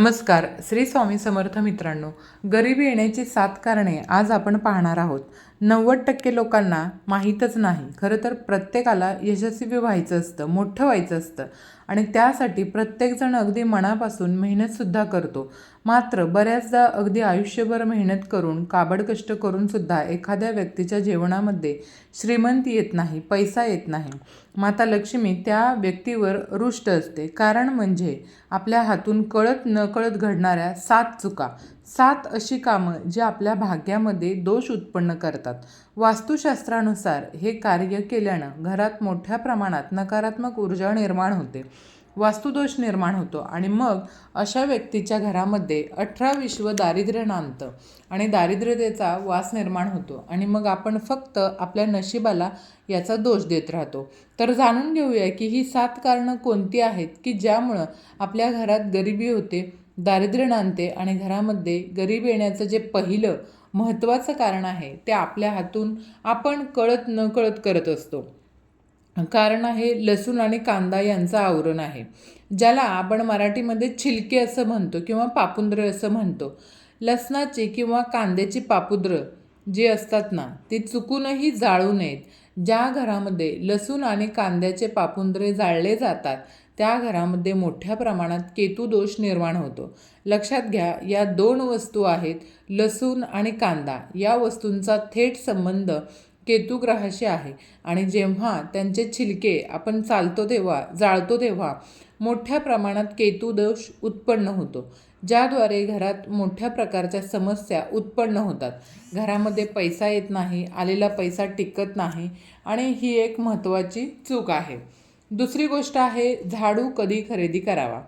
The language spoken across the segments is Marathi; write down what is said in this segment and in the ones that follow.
नमस्कार श्री स्वामी समर्थ मित्रांनो. गरिबी येण्याची सात कारणे आज आपण पाहणार आहोत. नव्वद टक्के लोकांना माहीतच नाही. खरं तर प्रत्येकाला यशस्वी व्हायचं असतं मोठं व्हायचं असतं. आणि त्यासाठी प्रत्येकजण अगदी मनापासून मेहनतसुद्धा करतो. मात्र बऱ्याचदा अगदी आयुष्यभर मेहनत करून काबड कष्ट करूनसुद्धा एखाद्या व्यक्तीच्या जीवनामध्ये श्रीमंती येत नाही पैसा येत नाही. माता लक्ष्मी त्या व्यक्तीवर रुष्ट असते. कारण म्हणजे आपल्या हातून कळत नकळत घडणाऱ्या सात चुका. सात अशी कामं जी आपल्या भाग्यामध्ये दोष उत्पन्न करतात. वास्तुशास्त्रानुसार हे कार्य केल्यानं घरात मोठ्या प्रमाणात नकारात्मक ऊर्जा निर्माण होते. वास्तुदोष निर्माण होतो आणि मग अशा व्यक्तीच्या घरामध्ये अठरा विश्व दारिद्र्य नांदतं आणि दारिद्र्यतेचा वास निर्माण होतो आणि मग आपण फक्त आपल्या नशिबाला याचा दोष देत राहतो. तर जाणून घेऊया की ही सात कारणं कोणती आहेत की ज्यामुळं आपल्या घरात गरिबी होते दारिद्र्य नांदते आणि घरामध्ये गरीब येण्याचं जे पहिलं महत्त्वाचं कारण आहे ते आपल्या हातून आपण कळत न कळत करत असतो. कारण आहे लसूण आणि कांदा यांचं आवरण आहे. ज्याला आपण मराठीमध्ये छिलके असं म्हणतो किंवा पापुंद्र असं म्हणतो. लसणाची किंवा कांद्याची पापुद्र जी असतात ना ती चुकूनही जाळू नयेत. ज्या घरामध्ये लसूण आणि कांद्याचे पापुंद्रे जाळले जातात त्या घरामध्ये मोठ्या प्रमाणात केतुदोष निर्माण होतो. लक्षात घ्या या दोन वस्तू आहेत लसूण आणि कांदा. या वस्तूंचा थेट संबंध केतुग्रहाशी आहे. आणि जेव्हा त्यांचे छिलके आपण चालतो तेव्हा जाळतो तेव्हा मोठ्या प्रमाणात केतुदोष उत्पन्न होतो ज्याद्वारे घरात मोठ्या प्रकारच्या समस्या उत्पन्न होतात. घरामध्ये पैसा येत नाही आलेला पैसा टिकत नाही आणि ही एक महत्त्वाची चूक आहे. दुसरी गोष्ट आहे झाडू कधी खरेदी करावा.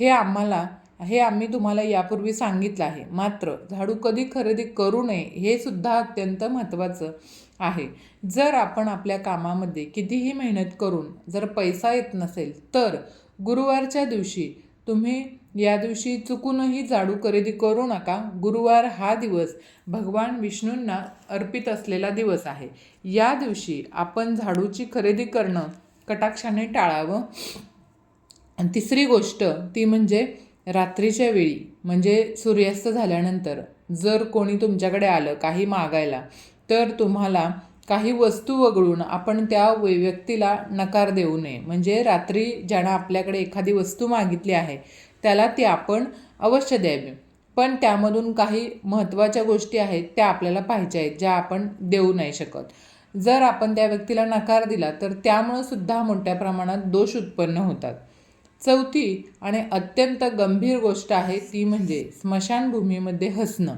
हे आम्हाला हे आम्ही तुम्हाला यापूर्वी सांगितलं आहे. मात्र झाडू कधी खरेदी करू नये हे सुद्धा अत्यंत महत्त्वाचं आहे. जर आपण आपल्या कामामध्ये कितीही मेहनत करून जर पैसा येत नसेल तर गुरुवारच्या दिवशी तुम्ही या दिवशी चुकूनही झाडू खरेदी करू नका. गुरुवार हा दिवस भगवान विष्णूंना अर्पित असलेला दिवस आहे. या दिवशी आपण झाडूची खरेदी करणं कटाक्षाने टाळावं. आणि तिसरी गोष्ट ती म्हणजे रात्रीच्या वेळी म्हणजे सूर्यास्त झाल्यानंतर जर कोणी तुमच्याकडे आलं काही मागायला तर तुम्हाला काही वस्तू वगळून आपण त्या व्यक्तीला नकार देऊ नये. म्हणजे रात्री ज्यानं आपल्याकडे एखादी वस्तू मागितली आहे त्याला ती आपण अवश्य द्यावी. पण त्यामधून काही महत्त्वाच्या गोष्टी आहेत त्या आपल्याला पाहिजे आहेत ज्या आपण देऊ नाही शकत. जर आपण त्या व्यक्तीला नकार दिला तर त्यामुळं सुद्धा मोठ्या प्रमाणात दोष उत्पन्न होतात. चौथी आणि अत्यंत गंभीर गोष्ट आहे ती म्हणजे स्मशानभूमीमध्ये हसणं.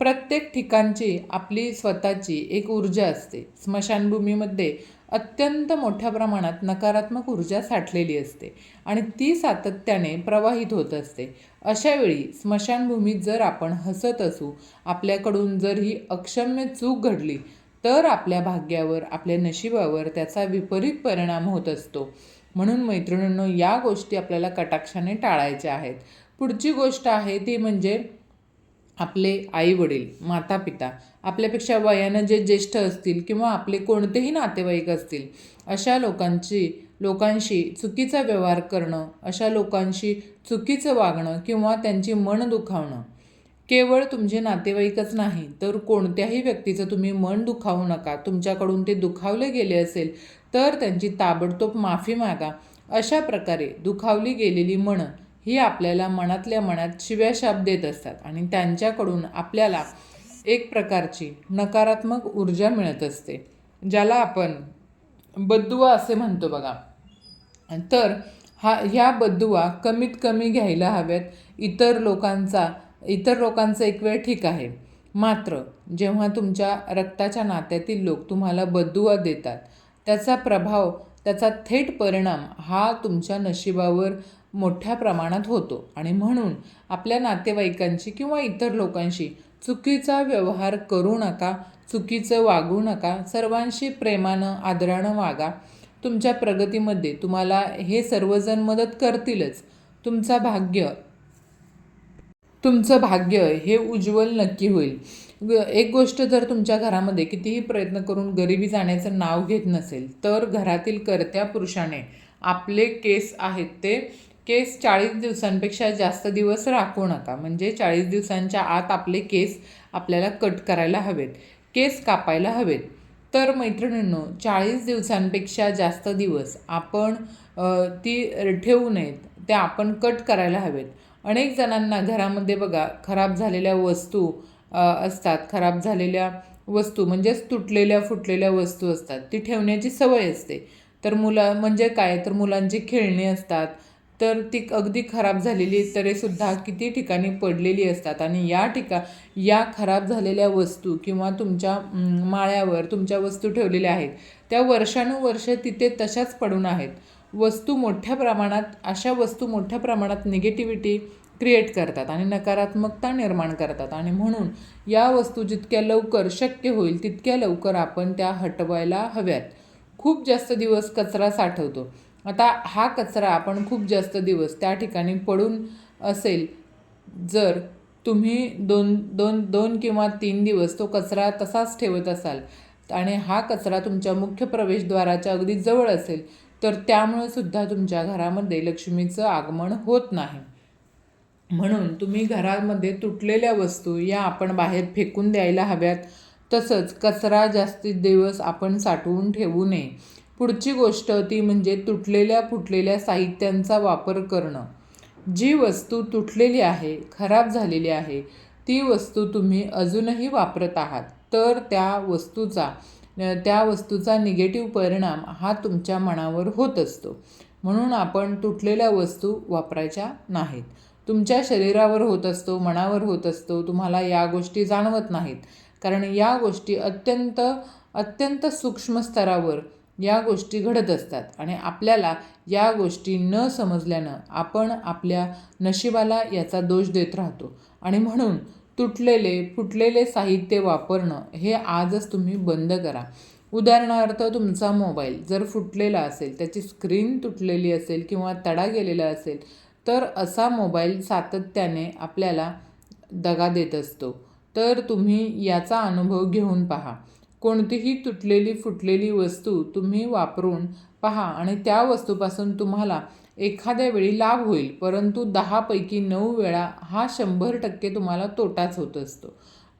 प्रत्येक ठिकाणची आपली स्वतःची एक ऊर्जा असते. स्मशानभूमीमध्ये अत्यंत मोठ्या प्रमाणात नकारात्मक ऊर्जा साठलेली असते आणि ती सातत्याने प्रवाहित होत असते. अशावेळी स्मशानभूमीत जर आपण हसत असू आपल्याकडून जर ही अक्षम्य चूक घडली तर आपल्या भाग्यावर आपल्या नशिबावर त्याचा विपरीत परिणाम होत असतो. म्हणून मैत्रिणींनो या गोष्टी आपल्याला कटाक्षाने टाळायच्या आहेत. पुढची गोष्ट आहे ती म्हणजे आपले आईवडील माता पिता आपल्यापेक्षा वयानं जे ज्येष्ठ असतील किंवा आपले कोणतेही नातेवाईक असतील अशा लोकांची लोकांशी चुकीचा व्यवहार करणं अशा लोकांशी चुकीचं वागणं किंवा त्यांची मन दुखावणं. केवळ तुमचे नातेवाईकच नाही तर कोणत्याही व्यक्तीचं तुम्ही मन दुखावू नका. तुमच्याकडून ते दुखावले गेले असेल तर त्यांची ताबडतोब माफी मागा. अशा प्रकारे दुखावली गेलेली मनं ही आपल्याला मनातल्या मनात शिव्याशाप देत असतात आणि त्यांच्याकडून आपल्याला एक प्रकारची नकारात्मक ऊर्जा मिळत असते ज्याला आपण बद्दुआ असे म्हणतो बघा. तर हा ह्या बद्दुआ कमीत कमी घ्यायला हव्यात. इतर लोकांचा इतर लोकांचं एक वेळ ठीक आहे. मात्र जेव्हा तुमच्या रक्ताच्या नात्यातील लोक तुम्हाला बद्दुआ देतात त्याचा प्रभाव त्याचा थेट परिणाम हा तुमच्या नशिबावर मोठ्या प्रमाणात होतो. आणि म्हणून आपल्या नातेवाईकांशी किंवा इतर लोकांशी चुकीचा व्यवहार करू नका चुकीचं वागू नका सर्वांशी प्रेमानं आदरानं वागा. तुमच्या प्रगतीमध्ये तुम्हाला हे सर्वजण मदत करतीलच. तुमचा भाग्य तुमचं भाग्य हे उज्ज्वल नक्की होईल. एक गोष्ट जर तुमच्या घरामध्ये कितीही प्रयत्न करून गरिबी जाण्याचं नाव घेत नसेल तर घरातील कर्त्या पुरुषाने आपले केस आहेत ते केस चाळीस दिवसांपेक्षा जास्त दिवस राखू नका म्हणजे चाळीस दिवसांच्या आत आपले केस आपल्याला कट करायला हवेत. केस कापायला हवेत. तर मैत्रिणींनो चाळीस दिवसांपेक्षा जास्त दिवस आपण ती ठेवू नयेत. त्या आपण कट करायला हवेत. अनेक जणांना घरामध्ये बघा खराब झालेल्या वस्तू असतात. खराब झालेल्या वस्तू म्हणजेच तुटलेल्या फुटलेल्या वस्तू असतात. ती ठेवण्याची सवय असते. तर मुलं म्हणजे काय? तर मुलांची खेळणी असतात. तर ती अगदी खराब झालेली तरीसुद्धा किती ठिकाणी पडलेली असतात. आणि या ठिका या खराब झालेल्या वस्तू किंवा तुमच्या माळ्यावर तुमच्या वस्तू ठेवलेल्या आहेत. त्या वर्षानुवर्ष तिथे तशाच पडून आहेत. वस्तू मोठ्या प्रमाणात अशा वस्तू मोठ्या प्रमाणात निगेटिव्हिटी क्रिएट करतात आणि नकारात्मकता निर्माण करतात. आणि म्हणून या वस्तू जितक्या लवकर शक्य होईल तितक्या लवकर आपण त्या हटवायला हव्यात. खूप जास्त दिवस कचरा साठवतो. आता हा कचरा आपण खूप जास्त दिवस त्या ठिकाणी पडून असेल जर तुम्ही दोन दोन दोन किंवा तीन दिवस तो कचरा तसाच ठेवत असाल आणि हा कचरा तुमच्या मुख्य प्रवेशद्वाराच्या अगदी जवळ असेल तर त्यामुळे सुद्धा तुमच्या घरामध्ये लक्ष्मीचं आगमन होत नाही. म्हणून तुम्ही घरामध्ये तुटलेल्या वस्तू या आपण बाहेर फेकून द्यायला हव्यात तसंच कचरा जास्तीत दिवस आपण साठवून ठेवू नये. पुढची गोष्ट ती म्हणजे तुटलेल्या फुटलेल्या साहित्यांचा वापर करणं. जी वस्तू तुटलेली आहे खराब झालेली आहे ती वस्तू तुम्ही अजूनही वापरत आहात तर त्या वस्तूचा त्या वस्तूचा निगेटिव्ह परिणाम हा तुमच्या मनावर होत असतो. म्हणून आपण तुटलेल्या वस्तू वापरायच्या नाहीत. तुमच्या शरीरावर होत असतो मनावर होत असतो तुम्हाला या गोष्टी जाणवत नाहीत. कारण या गोष्टी अत्यंत अत्यंत सूक्ष्म स्तरावर या गोष्टी घडत असतात. आणि आपल्याला या गोष्टी न समजल्यानं आपण आपल्या नशिबाला याचा दोष देत राहतो. आणि म्हणून तुटलेले फुटलेले साहित्य वापरणं हे आजच तुम्ही बंद करा. उदाहरणार्थ तुमचा मोबाईल जर फुटलेला असेल त्याची स्क्रीन तुटलेली असेल किंवा तडा गेलेला असेल तर असा मोबाईल सातत्याने आपल्याला दगा देत असतो. तर तुम्ही याचा अनुभव घेऊन पहा. कोणतीही तुटलेली फुटलेली वस्तू तुम्ही वापरून पहा आणि त्या वस्तूपासून तुम्हाला एखाद्या वेळी लाभ होईल. परंतु दहापैकी नऊ वेळा हा शंभर टक्के तुम्हाला तोटाच होत असतो.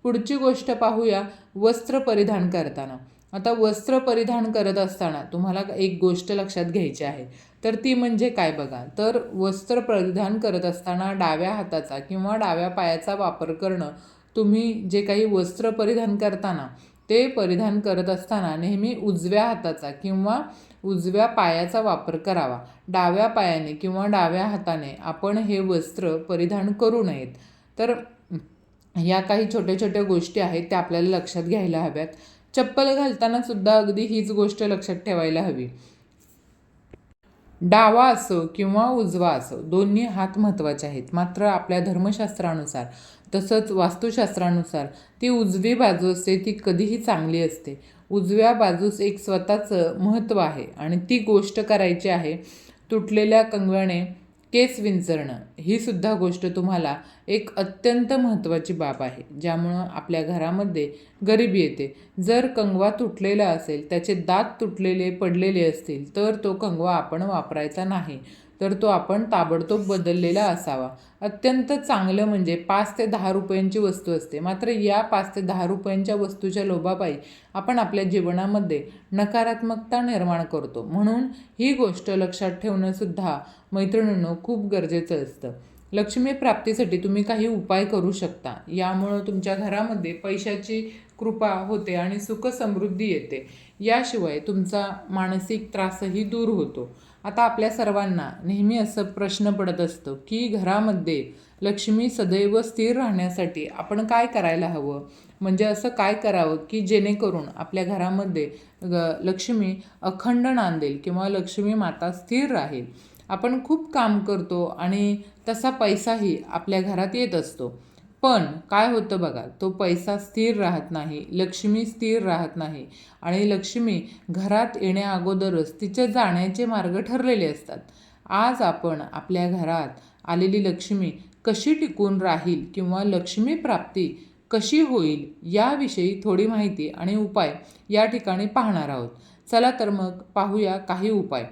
पुढची गोष्ट पाहूया वस्त्र परिधान करताना. आता वस्त्र परिधान करत असताना तुम्हाला एक गोष्ट लक्षात घ्यायची आहे. तर ती म्हणजे काय बघा? तर वस्त्र परिधान करत असताना डाव्या हाताचा किंवा डाव्या पायाचा वापर करणं तुम्ही जे काही वस्त्र परिधान करताना ते परिधान करत असताना नेहमी उजव्या हाताचा किंवा उजव्या पायाचा वापर करावा. डाव्या पायाने किंवा डाव्या हाताने आपण हे वस्त्र परिधान करू नयेत. तर या काही छोट्या छोट्या गोष्टी आहेत त्या आपल्याला लक्षात घ्यायला हव्यात. चप्पल घालताना सुद्धा अगदी हीच गोष्ट लक्षात ठेवायला हवी. डावा असो किंवा उजवा असो दोन्ही हात महत्त्वाचे आहेत. मात्र आपल्या धर्मशास्त्रानुसार तसंच वास्तुशास्त्रानुसार ती उजवी बाजू असते ती कधीही चांगली असते. उजव्या बाजूस एक स्वतःचं महत्त्व आहे आणि ती गोष्ट करायची आहे तुटलेल्या कंगव्याने केस विंचरणं ही सुद्धा गोष्ट तुम्हाला एक अत्यंत महत्त्वाची बाब आहे ज्यामुळं आपल्या घरामध्ये गरिबी येते. जर कंगवा तुटलेला असेल त्याचे दात तुटलेले पडलेले असतील तर तो कंगवा आपण वापरायचा नाही. तर तो आपण ताबडतोब बदललेला असावा. अत्यंत चांगलं म्हणजे पाच ते दहा रुपयांची वस्तू असते. मात्र या पाच ते दहा रुपयांच्या वस्तूच्या लोभापायी आपण आपल्या जीवनामध्ये नकारात्मकता निर्माण करतो. म्हणून ही गोष्ट लक्षात ठेवणं सुद्धा मैत्रिणींनो खूप गरजेचं असतं. लक्ष्मी प्राप्तीसाठी तुम्ही काही उपाय करू शकता. यामुळं तुमच्या घरामध्ये पैशाची कृपा होते आणि सुख समृद्धी येते. याशिवाय तुमचा मानसिक त्रासही दूर होतो. आता आपल्या सर्वांना नेहमी असं प्रश्न पडत असतो की घरामध्ये लक्ष्मी सदैव स्थिर राहण्यासाठी आपण काय करायला हवं? म्हणजे असं काय करावं की जेणेकरून आपल्या घरामध्ये ग लक्ष्मी अखंड नांदेल किंवा लक्ष्मी माता स्थिर राहील? आपण खूप काम करतो आणि तसा पैसाही आपल्या घरात येत असतो. पण काय होतं बघा तो पैसा स्थिर राहत नाही लक्ष्मी स्थिर राहत नाही आणि लक्ष्मी घरात येण्या अगोदरच तिचे जाण्याचे मार्ग ठरलेले असतात. आज आपण आपल्या घरात आलेली लक्ष्मी कशी टिकून राहील किंवा लक्ष्मी प्राप्ती कशी होईल याविषयी थोडी माहिती आणि उपाय या ठिकाणी पाहणार आहोत. चला तर मग पाहूया काही उपाय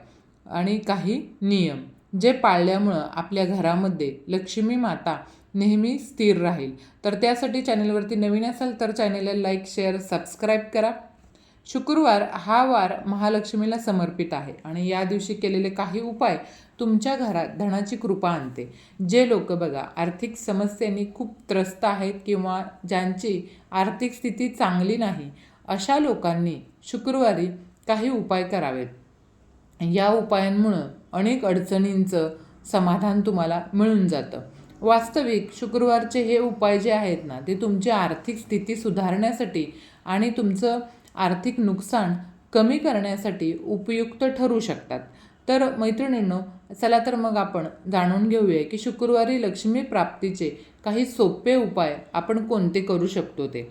आणि काही नियम जे पाळल्यामुळं आपल्या घरामध्ये लक्ष्मी माता नेहमी स्थिर राहील. तर त्यासाठी चॅनलवरती नवीन असाल तर चॅनलला लाईक शेअर सबस्क्राईब करा. शुक्रवार हा वार महालक्ष्मीला समर्पित आहे आणि या दिवशी केलेले काही उपाय तुमच्या घरात धनाची कृपा आणते. जे लोक बघा आर्थिक समस्यांनी खूप त्रस्त आहेत किंवा ज्यांची आर्थिक स्थिती चांगली नाही अशा लोकांनी शुक्रवारी काही उपाय करावेत. या उपायांमुळं अनेक अडचणींचं समाधान तुम्हाला मिळून जातं. वास्तविक शुक्रवारचे हे उपाय जे आहेत ना ते तुमची आर्थिक स्थिती सुधारण्यासाठी आणि तुमचं आर्थिक नुकसान कमी करण्यासाठी उपयुक्त ठरू शकतात. तर मैत्रिणींनो चला तर मग आपण जाणून घेऊया की शुक्रवारी लक्ष्मी प्राप्तीचे काही सोपे उपाय आपण कोणते करू शकतो ते.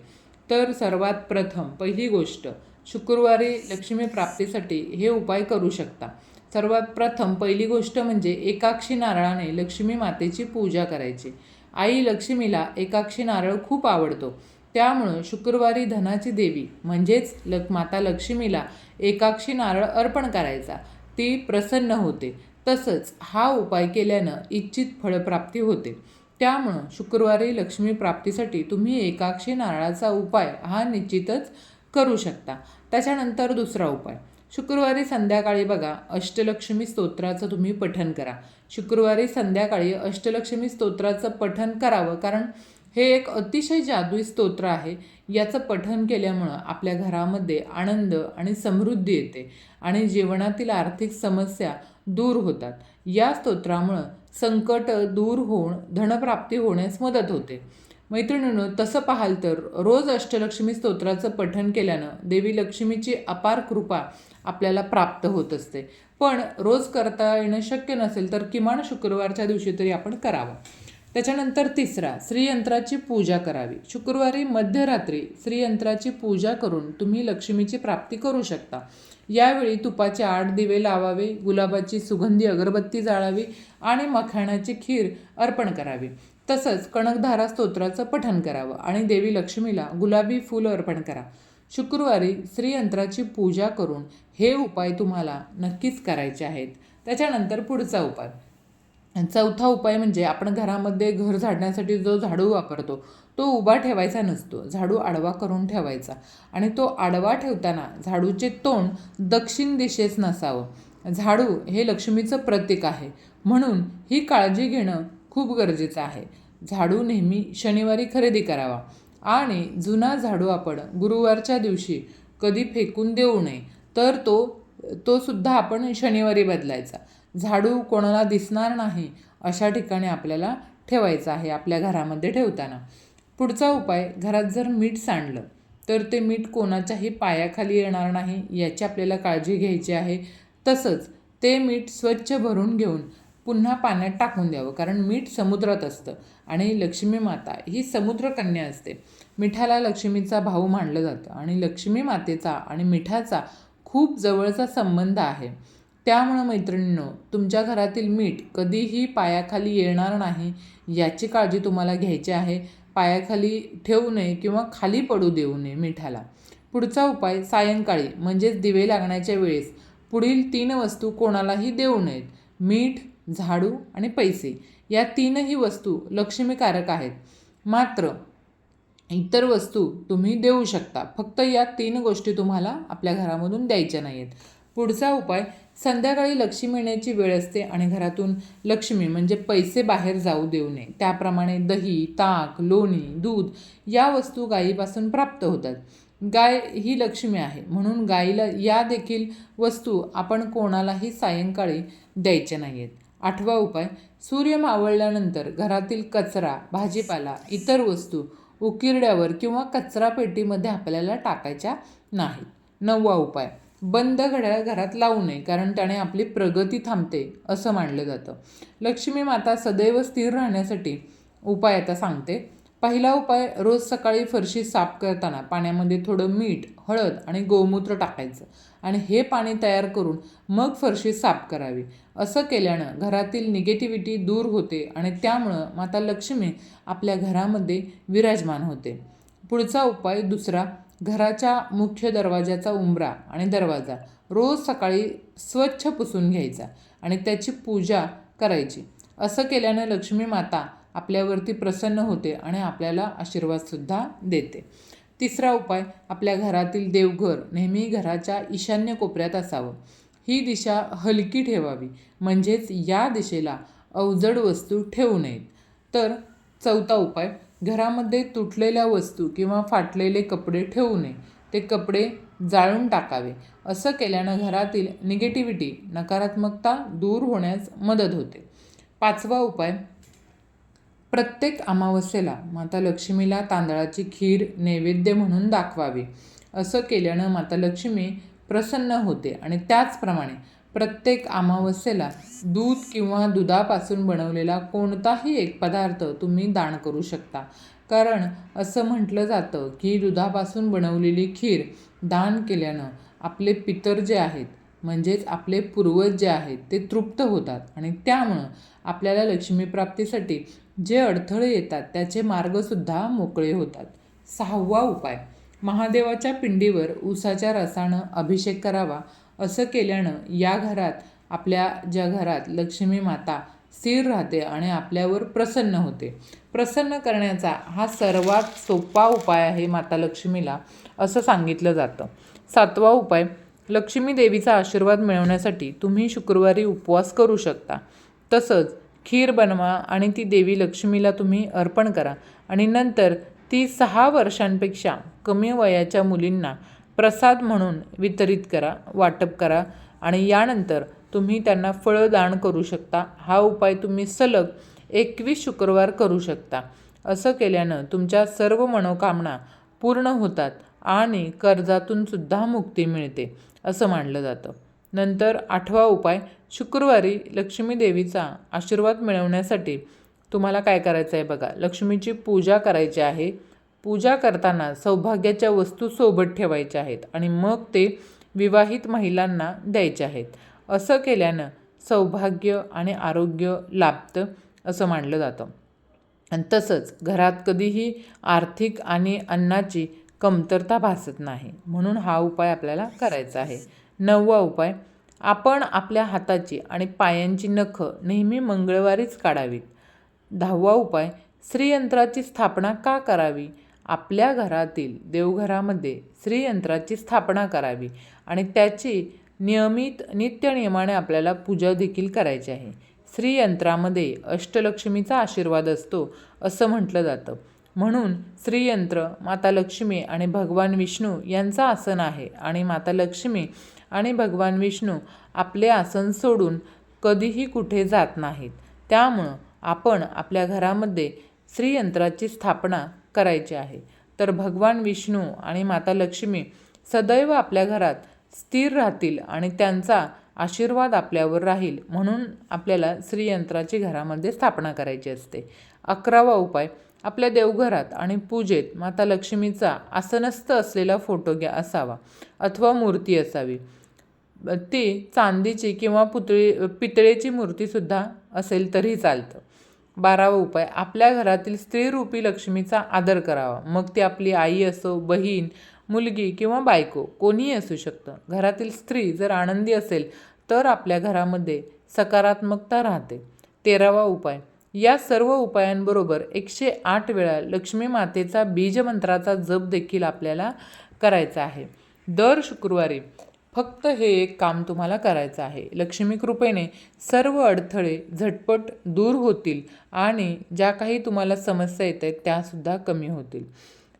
तर सर्वात प्रथम पहिली गोष्ट शुक्रवारी लक्ष्मी प्राप्तीसाठी हे उपाय करू शकता. सर्वात प्रथम पहिली गोष्ट म्हणजे एकाक्षी नारळाने लक्ष्मी मातेची पूजा करायची. आई लक्ष्मीला एकाक्षी नारळ खूप आवडतो. त्यामुळं शुक्रवारी धनाची देवी म्हणजेच लक माता लक्ष्मीला एकाक्षी नारळ अर्पण करायचा. ती प्रसन्न होते. तसंच हा उपाय केल्यानं इच्छित फळप्राप्ती होते. त्यामुळं शुक्रवारी लक्ष्मी प्राप्तीसाठी तुम्ही एकाक्षी नारळाचा उपाय हा निश्चितच करू शकता. त्याच्यानंतर दुसरा उपाय. शुक्रवारी संध्याकाळी बघा अष्टलक्ष्मी स्तोत्राचं तुम्ही पठन करा. शुक्रवारी संध्याकाळी अष्टलक्ष्मी स्तोत्राचं पठन करावं कारण हे एक अतिशय जादुई स्तोत्र आहे. याचं पठन केल्यामुळं आपल्या घरामध्ये आनंद आणि समृद्धी येते आणि जीवनातील आर्थिक समस्या दूर होतात. या स्तोत्रामुळं संकट दूर होऊन धनप्राप्ती होण्यास मदत होते. मैत्रिणीनं तसं पाहाल तर रोज अष्टलक्ष्मी स्तोत्राचं पठन केल्यानं देवी लक्ष्मीची अपार कृपा आपल्याला प्राप्त होत असते. पण रोज करता येणं शक्य नसेल तर किमान शुक्रवारच्या दिवशी तरी आपण करावं. त्याच्यानंतर तिसरा श्रीयंत्राची पूजा करावी. शुक्रवारी मध्यरात्री श्रीयंत्राची पूजा करून तुम्ही लक्ष्मीची प्राप्ती करू शकता. यावेळी तुपाचे आठ दिवे लावावे गुलाबाची सुगंधी अगरबत्ती जाळावी आणि मखाण्याची खीर अर्पण करावी. तसंच कणकधारा स्तोत्राचं पठण करावं आणि देवी लक्ष्मीला गुलाबी फूल अर्पण करा. शुक्रवारी श्रीयंत्राची पूजा करून हे उपाय तुम्हाला नक्कीच करायचे आहेत. त्याच्यानंतर पुढचा उपाय. चौथा उपाय म्हणजे आपण घरामध्ये घर झाडण्यासाठी जो झाडू वापरतो तो उभा ठेवायचा नसतो. झाडू आडवा करून ठेवायचा आणि तो आडवा ठेवताना झाडूचे तोंड दक्षिण दिशेस नसावं. झाडू हे लक्ष्मीचं प्रतीक आहे. म्हणून ही काळजी घेणं खूप गरजेचं आहे. झाडू नेहमी शनिवारी खरेदी करावा. आणि जुना झाडू आपण गुरुवारच्या दिवशी कधी फेकून देऊ नये तर तो तो सुद्धा आपण शनिवारी बदलायचा. झाडू कोणाला दिसणार नाही अशा ठिकाणी आपल्याला ठेवायचं आहे आपल्या घरामध्ये ठेवताना. पुढचा उपाय घरात जर मीठ सांडलं तर ते मीठ कोणाच्याही पायाखाली येणार नाही याची आपल्याला काळजी घ्यायची आहे. तसंच ते मीठ स्वच्छ भरून घेऊन पुन्हा पाण्यात टाकून द्यावं कारण मीठ समुद्रात असतं. आणि लक्ष्मी माता ही समुद्रकन्या असते. मिठाला लक्ष्मीचा भाऊ मानलं जातं आणि लक्ष्मी मातेचा आणि मिठाचा खूप जवळचा संबंध आहे. त्यामुळं मैत्रिणींनो तुमच्या घरातील मीठ कधीही पायाखाली येणार नाही याची काळजी तुम्हाला घ्यायची आहे. पायाखाली ठेवू नये किंवा खाली पडू देऊ नये मिठाला. पुढचा उपाय सायंकाळी म्हणजेच दिवे लागण्याच्या वेळेस पुढील तीन वस्तू कोणालाही देऊ नयेत. मीठ झाडू आणि पैसे या तीनही वस्तू लक्ष्मीकारक आहेत. मात्र इतर वस्तू तुम्ही देऊ शकता. फक्त या तीन गोष्टी तुम्हाला आपल्या घरामधून द्यायच्या नाही आहेत पुढचा उपाय संध्याकाळी लक्ष्मी येण्याची वेळ असते आणि घरातून लक्ष्मी म्हणजे पैसे बाहेर जाऊ देऊ नये. त्याप्रमाणे दही ताक लोणी दूध या वस्तू गायीपासून प्राप्त होतात. गाय ही लक्ष्मी आहे. म्हणून गाईला या देखील वस्तू आपण कोणालाही सायंकाळी द्यायच्या नाही आहेत आठवा उपाय सूर्य मावळल्यानंतर घरातील कचरा भाजीपाला इतर वस्तू उकिरड्यावर किंवा कचरा पेटीमध्ये आपल्याला टाकायच्या नाहीत. नववा उपाय बंद घड्याळ घरात लावू नये कारण त्याने आपली प्रगती थांबते असं मानलं जातं. लक्ष्मी माता सदैव स्थिर राहण्यासाठी उपाय आता सांगते. पहिला उपाय रोज सकाळी फरशी साफ करताना पाण्यामध्ये थोडं मीठ हळद आणि गोमूत्र टाकायचं. आणि हे पाणी तयार करून मग फरशी साफ करावी. असं केल्यानं घरातील निगेटिव्हिटी दूर होते आणि त्यामुळं माता लक्ष्मी आपल्या घरामध्ये विराजमान होते. पुढचा उपाय दुसरा घराच्या मुख्य दरवाजाचा उंबरा आणि दरवाजा रोज सकाळी स्वच्छ पुसून घ्यायचा आणि त्याची पूजा करायची. असं केल्यानं लक्ष्मी माता आपल्यावरती प्रसन्न होते आणि आपल्याला आशीर्वादसुद्धा देते. तिसरा उपाय आपल्या घरातील देवघर नेहमी घराच्या ईशान्य कोपऱ्यात असावं. ही दिशा हलकी ठेवावी. म्हणजेच या दिशेला अवजड वस्तू ठेवू नयेत. तर चौथा उपाय घरामध्ये तुटलेल्या वस्तू किंवा फाटलेले कपडे ठेवू नये. ते कपडे जाळून टाकावे. असं केल्यानं घरातील निगेटिव्हिटी नकारात्मकता दूर होण्यास मदत होते. पाचवा उपाय प्रत्येक अमावस्येला माता लक्ष्मीला तांदळाची खीर नैवेद्य म्हणून दाखवावी. असं केल्यानं माता लक्ष्मी प्रसन्न होते आणि त्याचप्रमाणे प्रत्येक अमावस्येला दूध किंवा दुधापासून बनवलेला कोणताही एक पदार्थ तुम्ही दान करू शकता. कारण असं म्हटलं जातं की दुधापासून बनवलेली खीर दान केल्यानं आपले पितर जे आहेत म्हणजेच आपले पूर्वज जे आहेत ते तृप्त होतात आणि त्यामुळं आपल्याला लक्ष्मीप्राप्तीसाठी जे अडथळे येतात त्याचे मार्गसुद्धा मोकळे होतात. सहावा उपाय महादेवाच्या पिंडीवर ऊसाच्या रसानं अभिषेक करावा असं केल्यानं या घरात आपल्या ज्या घरात लक्ष्मी माता स्थिर राहते आणि आपल्यावर प्रसन्न होते. प्रसन्न करण्याचा हा सर्वात सोपा उपाय आहे माता लक्ष्मीला असं सांगितलं जातं. सातवा उपाय लक्ष्मी देवीचा आशीर्वाद मिळवण्यासाठी तुम्ही शुक्रवारी उपवास करू शकता. तसंच खीर बनवा आणि ती देवी लक्ष्मीला तुम्ही अर्पण करा. आणि नंतर ती सहा वर्षांपेक्षा कमी वयाच्या मुलींना प्रसाद म्हणून वितरित करा वाटप करा आणि यानंतर तुम्ही त्यांना फळं दान करू शकता. हा उपाय तुम्ही सलग एकवीस शुक्रवार करू शकता. असं केल्यानं तुमच्या सर्व मनोकामना पूर्ण होतात आणि कर्जातून सुद्धा मुक्ती मिळते असं मानलं जातं. नंतर आठवा उपाय शुक्रवारी लक्ष्मी देवीचा आशीर्वाद मिळवण्यासाठी. तुम्हाला काय करायचं आहे बघा? लक्ष्मीची पूजा करायची आहे. पूजा करताना सौभाग्याच्या वस्तू सोबत ठेवायच्या आहेत आणि मग ते विवाहित महिलांना द्यायचे आहेत. असं केल्यानं सौभाग्य आणि आरोग्य लाभतं असं मानलं जातं. आणि तसंच घरात कधीही आर्थिक आणि अन्नाची कमतरता भासत नाही. म्हणून हा उपाय आपल्याला करायचा आहे. नववा उपाय आपण आपल्या हाताची आणि पायांची नखं नेहमी मंगळवारीच काढावीत. दहावा उपाय श्रीयंत्राची स्थापना का करावी? आपल्या घरातील देवघरामध्ये श्रीयंत्राची स्थापना करावी आणि त्याची नियमित नित्यनियमाने आपल्याला पूजा देखील करायची आहे. श्रीयंत्रामध्ये अष्टलक्ष्मीचा आशीर्वाद असतो असं म्हटलं जातं. म्हणून श्रीयंत्र माता लक्ष्मी आणि भगवान विष्णू यांचं आसन आहे आणि माता लक्ष्मी आणि भगवान विष्णू आपले आसन सोडून कधीही कुठे जात नाहीत. त्यामुळं आपण आपल्या घरामध्ये श्रीयंत्राची स्थापना करायची आहे. तर भगवान विष्णू आणि माता लक्ष्मी सदैव आपल्या घरात स्थिर राहतील आणि त्यांचा आशीर्वाद आपल्यावर राहील म्हणून आपल्याला श्रीयंत्राची घरामध्ये स्थापना करायची असते. अकरावा उपाय आपल्या देवघरात आणि पूजेत माता लक्ष्मीचा आसनस्थ असलेला फोटो घ्या असावा अथवा मूर्ती असावी. ती चांदीची किंवा पुतळी पितळेची मूर्तीसुद्धा असेल तरी चालतं. बारावा उपाय आपल्या घरातील स्त्रीरूपी लक्ष्मीचा आदर करावा. मग ती आपली आई असो बहीण मुलगी किंवा बायको कोणीही असू शकतं. घरातील स्त्री जर आनंदी असेल तर आपल्या घरामध्ये सकारात्मकता राहते. तेरावा उपाय या सर्व उपायांबरोबर एकशे आठ वेळा लक्ष्मी मातेचा बीजमंत्राचा जप देखील आपल्याला करायचा आहे. दर शुक्रवारी फक्त हे एक काम तुम्हाला करायचं आहे. लक्ष्मी कृपेने सर्व अडथळे झटपट दूर होतील आणि ज्या काही तुम्हाला समस्या येत आहेत त्यासुद्धा कमी होतील.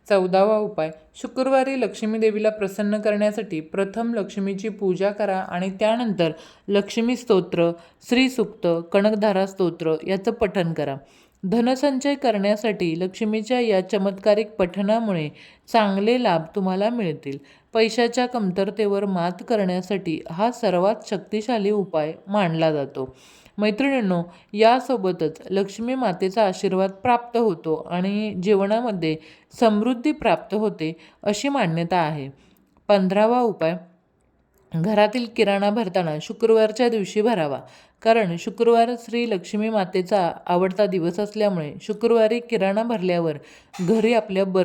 चौदावा उपाय शुक्रवारी लक्ष्मी देवीला प्रसन्न करण्यासाठी प्रथम लक्ष्मीची पूजा करा आणि त्यानंतर लक्ष्मी स्तोत्र श्रीसुक्त कणकधारा स्तोत्र याचं पठण करा. धनसंचय करण्यासाठी लक्ष्मीच्या या चमत्कारिक पठणामुळे चांगले लाभ तुम्हाला मिळतील. पैशाच्या कमतरतेवर मात करण्यासाठी हा सर्वात शक्तिशाली उपाय मानला जातो. मैत्रिणींनो यासोबतच लक्ष्मी मातेचा आशीर्वाद प्राप्त होतो आणि जीवनामध्ये समृद्धी प्राप्त होते अशी मान्यता आहे. पंधरावा उपाय घरातील किराणा भरताना शुक्रवारच्या दिवशी भरावा. कारण शुक्रवार श्री लक्ष्मी मातेचा आवडता दिवस असल्यामुळे शुक्रवारी किराणा भरल्यावर घरी आपल्या बर